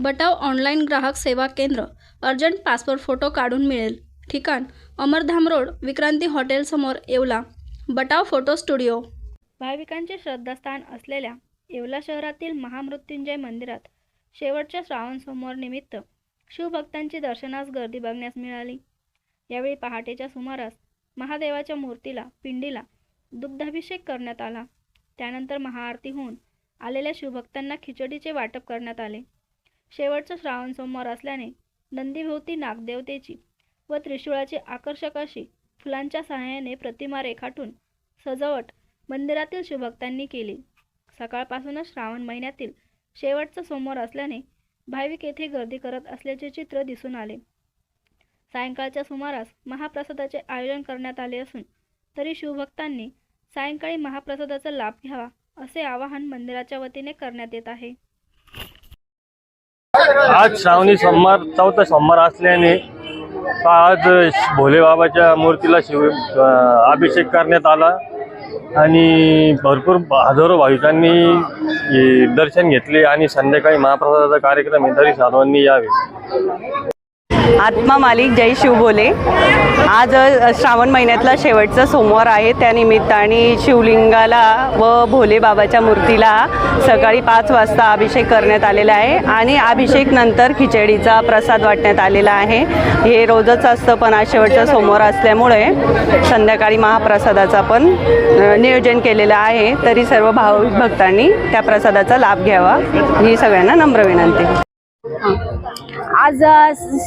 बटाव online ग्राहक सेवा केंद्र अर्जंट पासपोर्ट फोटो काढून मिळेल. ठिकाण अमरधाम रोड विक्रांती हॉटेलसमोर येवला. Batav photo studio. भाविकांचे श्रद्धास्थान असलेल्या येवला शहरातील महामृत्युंजय मंदिरात शेवटच्या श्रावण सोमवार निमित्त शिवभक्तांची दर्शनास गर्दी बघण्यास मिळाली. यावेळी पहाटेच्या सुमारास महादेवाच्या मूर्तीला पिंडीला दुग्धाभिषेक करण्यात आला. त्यानंतर महाआरती होऊन आलेल्या शिवभक्तांना खिचडीचे वाटप करण्यात आले. शेवटचा श्रावण सोमवार असल्याने नंदीभोवती नागदेवतेची व त्रिशूळाची आकर्षक अशी फुलांच्या सहाय्याने प्रतिमा रेखाटून सजावट मंदिरातील शिवभक्तांनी केली. सकाळपासूनच श्रावण महिन्यातील शेवटचा सोमवार असल्याने भाविक येथे गर्दी करत असल्याचे चित्र दिसून आले. सायंकाळच्या सुमारास महाप्रसादाचे आयोजन करण्यात आले असून तरी शिवभक्तांनी सायंकाळी महाप्रसादाचा लाभ घ्यावा असे आवाहन मंदिराच्या वतीने करण्यात येत आहे. आज श्रावणी सोमवार चौथा सोमवार असल्याने आज भोलेबाबाच्या मूर्तीला शिव अभिषेक करण्यात आला आणि भरपूर हजारो भाविकांनी दर्शन घेतले आणि संध्याकाळी महाप्रसादाचा कार्यक्रम आहे तरी सर्वांनी यावे. आत्मा मालिक जय शिव बोले. आज श्रावण महिन्यातला शेवटचा सोमवार आहे. त्यानिमित्ताने शिवलिंगाला व भोले बाबाच्या मूर्तीला सकाळी पाच वाजता अभिषेक करण्यात आलेला आहे. आणि अभिषेक नंतर खिचडीचा प्रसाद वाटण्यात आलेला आहे. हे रोजच असतं पण आज शेवटचा सोमवार असल्यामुळे संध्याकाळी महाप्रसादाचा पण नियोजन केलेलं आहे. तरी सर्व भाविक भक्तांनी त्या प्रसादाचा लाभ घ्यावा. ही सगळ्यांना नम्र विनंती. आज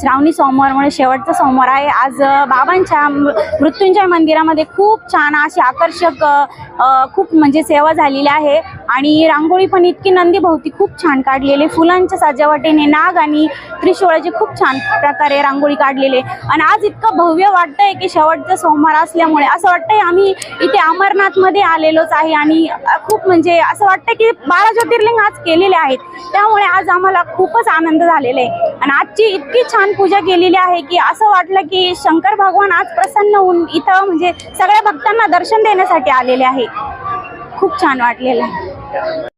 श्रावणी श्रावणी सोमवारमुळे शेवटचा सोमवार आहे. आज बाबांच्या मृत्युंजय मंदिरामध्ये खूप छान अशी आकर्षक खूप म्हणजे सेवा झालेली आहे. आणि रांगोळी पण इतकी नंदी भोवती खूप छान काढलेले. फुलांच्या सजावटीने नाग आणि त्रिशोळाचे खूप छान प्रकारे रांगोळी काढलेले. आणि आज इतकं भव्य वाटतंय की शेवटचा सोमवार असल्यामुळे असं वाटतंय आम्ही इथे अमरनाथमध्ये आलेलोच आहे आणि खूप म्हणजे असं वाटतं की बारा ज्योतिर्लिंग आज केलेले आहेत. त्यामुळे आज आम्हाला खूपच आनंद झालेला आहे आणि आजची इतकी छान पूजा केलेली आहे की असं वाटलं की शंकर भगवान आज प्रसन्न होऊन इथं म्हणजे सगळ्या भक्तांना दर्शन देण्यासाठी आलेले आहे. खूप छान वाटलेलं आहे. Yes.